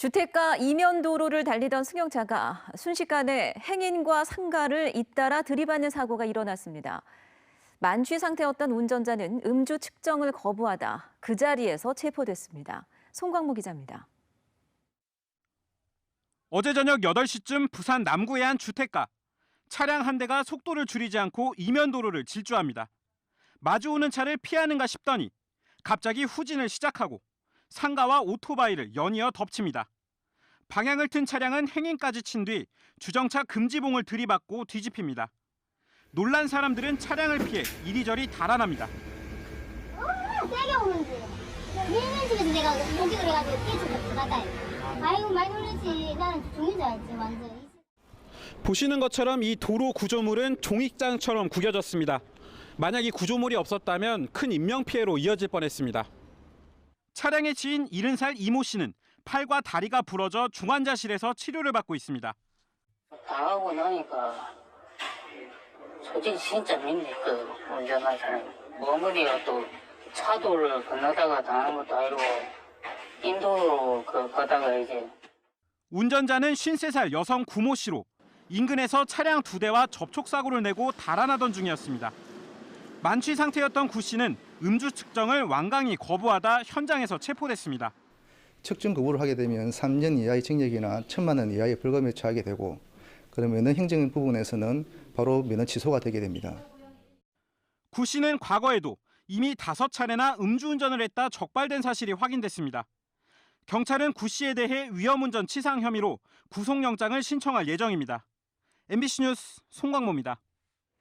주택가 이면 도로를 달리던 승용차가 순식간에 행인과 상가를 잇따라 들이받는 사고가 일어났습니다. 만취 상태였던 운전자는 음주 측정을 거부하다 그 자리에서 체포됐습니다. 송광모 기자입니다. 어제 저녁 8시쯤 부산 남구의 한 주택가. 차량 한 대가 속도를 줄이지 않고 이면 도로를 질주합니다. 마주오는 차를 피하는가 싶더니 갑자기 후진을 시작하고 상가와 오토바이를 연이어 덮칩니다. 방향을 튼 차량은 행인까지 친 뒤 주정차 금지봉을 들이받고 뒤집힙니다. 놀란 사람들은 차량을 피해 이리저리 달아납니다. 세게 오는지 밀는 집에서 내가 공격을 해가지고 뛰쳐서 나가요 아이고 많이 놀랐지 나는 죽는 줄 알았지 완전 보시는 것처럼 이 도로 구조물은 종익장처럼 구겨졌습니다. 만약 이 구조물이 없었다면 큰 인명 피해로 이어질 뻔했습니다. 차량의 지인 70살 이모 씨는 팔과 다리가 부러져 중환자실에서 치료를 받고 있습니다. 당하고 나니까 솔직히 진짜 믿네 그 운전한 사람이 머무리가 또 차도를 건너다가 당한 것도 아니고 인도로 그 가다가 이제 운전자는 53살 여성 구모 씨로 인근에서 차량 두 대와 접촉 사고를 내고 달아나던 중이었습니다. 만취 상태였던 구 씨는 음주 측정을 완강히 거부하다 현장에서 체포됐습니다. 측정 거부를 하게 되면 3년 이하의 징역이나 1천만 원 이하의 벌금에 처하게 되고 그러면은 행정 부분에서는 바로 면허 취소가 되게 됩니다. 구 씨는 과거에도 이미 다섯 차례나 음주운전을 했다 적발된 사실이 확인됐습니다. 경찰은 구 씨에 대해 위험운전 치상 혐의로 구속영장을 신청할 예정입니다. MBC 뉴스 송광모입니다.